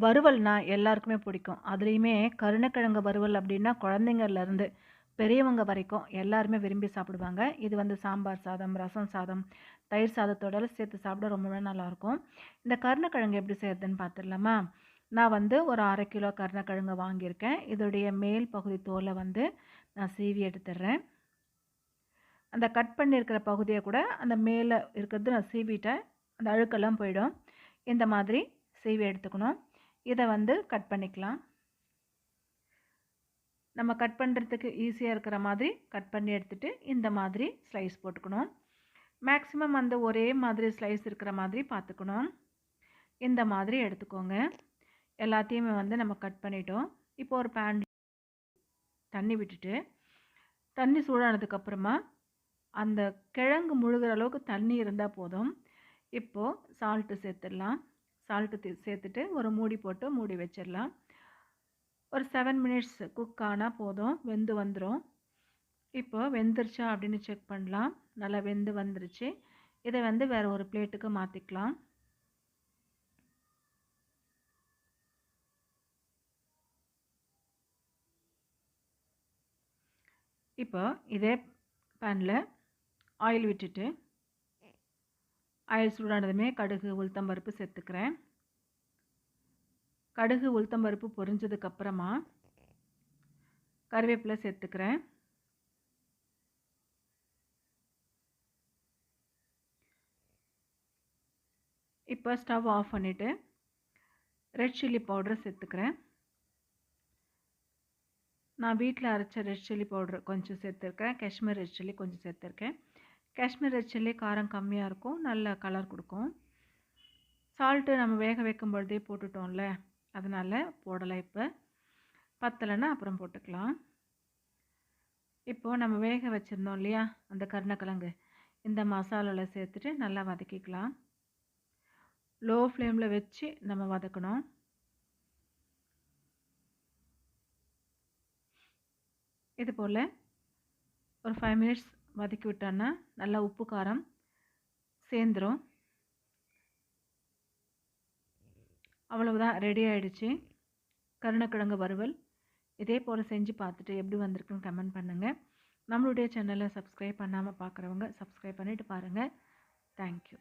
வறுவல்னா எல்லாருக்குமே பிடிக்கும். அதுலேயுமே கருணக்கிழங்கு வறுவல் அப்படின்னா குழந்தைங்கள்லேருந்து பெரியவங்க வரைக்கும் எல்லாருமே விரும்பி சாப்பிடுவாங்க. இது வந்து சாம்பார் சாதம், ரசம் சாதம், தயிர் சாதத்தோட சேர்த்து சாப்பிட ரொம்பவே நல்லாயிருக்கும். இந்த கருணக்கிழங்கு எப்படி செய்கிறதுன்னு பார்த்துடலாமா? நான் வந்து ஒரு அரை கிலோ கருணக்கிழங்கு வாங்கியிருக்கேன். இதோடைய மேல் பகுதி தோலை வந்து நான் சீவி எடுத்துடுறேன். அந்த கட் பண்ணியிருக்கிற பகுதியை கூட அந்த மேலே இருக்கிறது நான் சீவிட்டேன். அந்த அழுக்கெல்லாம் போயிடும். இந்த மாதிரி சீவி எடுத்துக்கணும். இதை வந்து கட் பண்ணிக்கலாம். நம்ம கட் பண்ணுறதுக்கு ஈஸியாக இருக்கிற மாதிரி கட் பண்ணி எடுத்துகிட்டு இந்த மாதிரி ஸ்லைஸ் போட்டுக்கணும். மேக்ஸிமம் வந்து ஒரே மாதிரி ஸ்லைஸ் இருக்கிற மாதிரி பார்த்துக்கணும். இந்த மாதிரி எடுத்துக்கோங்க. எல்லாத்தையுமே வந்து நம்ம கட் பண்ணிட்டோம். இப்போ ஒரு பேன் தண்ணி விட்டுட்டு, தண்ணி சூடானதுக்கப்புறமா அந்த கிழங்கு முழுகிற அளவுக்கு தண்ணி இருந்தால் போதும். இப்போ சால்ட்டு சேர்த்துடலாம். சால்ட்டு சேர்த்துட்டு ஒரு மூடி போட்டு மூடி வச்சிடலாம். ஒரு செவன் மினிட்ஸ் குக் ஆனால் போதும். வெந்து வந்துடும் இப்போ வெந்துருச்சா அப்படின்னு செக் பண்ணலாம். நல்லா வெந்து வந்துருச்சு. இதை வந்து வேறு ஒரு பிளேட்டுக்கு மாற்றிக்கலாம் இப்போ இதே பேனில் ஆயில் விட்டுட்டு ஆயில் சூடானதுமே கடுகு, உளுத்தம் பருப்பு சேர்த்துக்கிறேன். கடுகு, உளுத்தம் பருப்பு கருவேப்பிலை சேர்த்துக்கிறேன். இப்போ ஸ்டவ் ஆஃப் பண்ணிவிட்டு ரெட் சில்லி பவுடரை சேர்த்துக்கிறேன். நான் வீட்டில் அரைச்ச ரெட் சில்லி பவுடர் கொஞ்சம் சேர்த்துருக்கேன். காஷ்மீர் ரெட் சில்லி கொஞ்சம் சேர்த்துருக்கேன். காஷ்மீர் ரெட் சில்லி காரம் கம்மியாக இருக்கும். நல்ல கலர் கொடுக்கும் சால்ட்டு நம்ம வேக வைக்கும் பொழுதே போட்டுட்டோம்ல. அதனால் போடலை இப்போ பத்தலைன்னா அப்புறம் போட்டுக்கலாம். இப்போ நம்ம வேக வச்சிருந்தோம் இல்லையா? அந்த கருணக்கிழங்கு. இந்த மசாலாவில் சேர்த்துட்டு நல்லா வதக்கிக்கலாம். லோ ஃப்ளேமில் வச்சு நம்ம வதக்கணும். இது போல் ஒரு ஃபைவ் மினிட்ஸ் வதக்கி விட்டோன்னா, நல்லா உப்பு, காரம் சேர்ந்துரும். அவ்வளவுதான் ரெடி ஆகிடுச்சு கருணக்கிழங்கு வறுவல். இதே போல் செஞ்சு பார்த்துட்டு எப்படி வந்திருக்குன்னு கமெண்ட் பண்ணுங்கள் நம்மளுடைய சேனலை சப்ஸ்கிரைப் பண்ணாமல் பார்க்குறவங்க சப்ஸ்கிரைப் பண்ணிவிட்டு பாருங்கள் தேங்க் யூ.